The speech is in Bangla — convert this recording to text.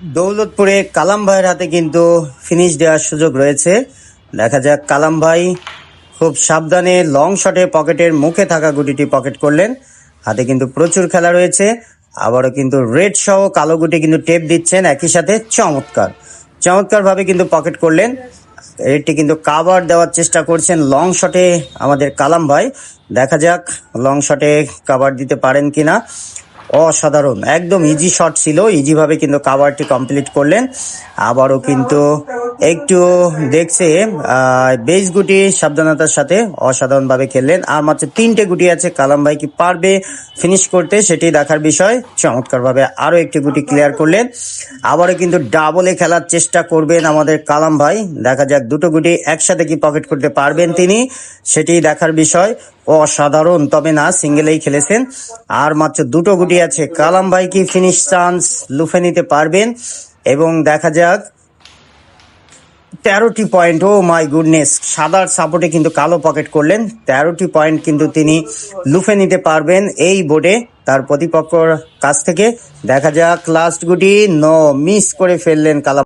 দৌলতপুরে কালাম ভাইয়ের হাতে কিন্তু ফিনিশ দেওয়ার সুযোগ রয়েছে। দেখা যাক, কালাম ভাই খুব সাবধানে লং শটে পকেটের মুখে থাকা গুটিটি পকেট করলেন। হাতে কিন্তু প্রচুর খেলা রয়েছে। আবারও কিন্তু রেড সহ কালো গুটি কিন্তু টেপ দিচ্ছেন। একই সাথে চমৎকার। চমৎকার ভাবে কিন্তু পকেট করলেন। এটি কিন্তু কাভার দেওয়ার চেষ্টা করছেন লং শটে আমাদের কালাম ভাই। দেখা যাক লং শটে কাভার দিতে পারেন কিনা। অসাধারণ, একদম ইজি শট ছিল ইজি ভাবে কিন্তু কাভারটি কমপ্লিট করলেন। আবারও কিন্তু একটু দেখছে বেস গুটি সাবধানতার সাথে অসাধারণ ভাবে খেললেন। আর মাত্র তিনটে গুটি আছে, কালাম ভাই কি পারবে ফিনিশ করতে সেটি দেখার বিষয়। চমৎকার ভাবে আরও একটি গুটি ক্লিয়ার করলেন। আবারও কিন্তু ডাবলে খেলার চেষ্টা করবেন আমাদের কালাম ভাই। দেখা যাক দুটো গুটি একসাথে কি পকেট করতে পারবেন তিনি, সেটি দেখার বিষয়। অসাধারণ। তবে না, সিঙ্গেলেই খেলেছেন। আর মাত্র দুটো গুটি আছে। কালাম ভাই কি ফিনিশ চান্স লুফে নিতে পারবেন? এবং দেখা যাক, তেরোটি পয়েন্ট ও মাই গুডনেস সাদার সাপোর্টে কিন্তু কালো পকেট করলেন। তেরোটি পয়েন্ট কিন্তু তিনি লুফে নিতে পারবেন এই বোর্ডে তার প্রতিপক্ষর কাছ থেকে। দেখা যাক লাস্ট গুটি ন মিস করে ফেললেন কালাম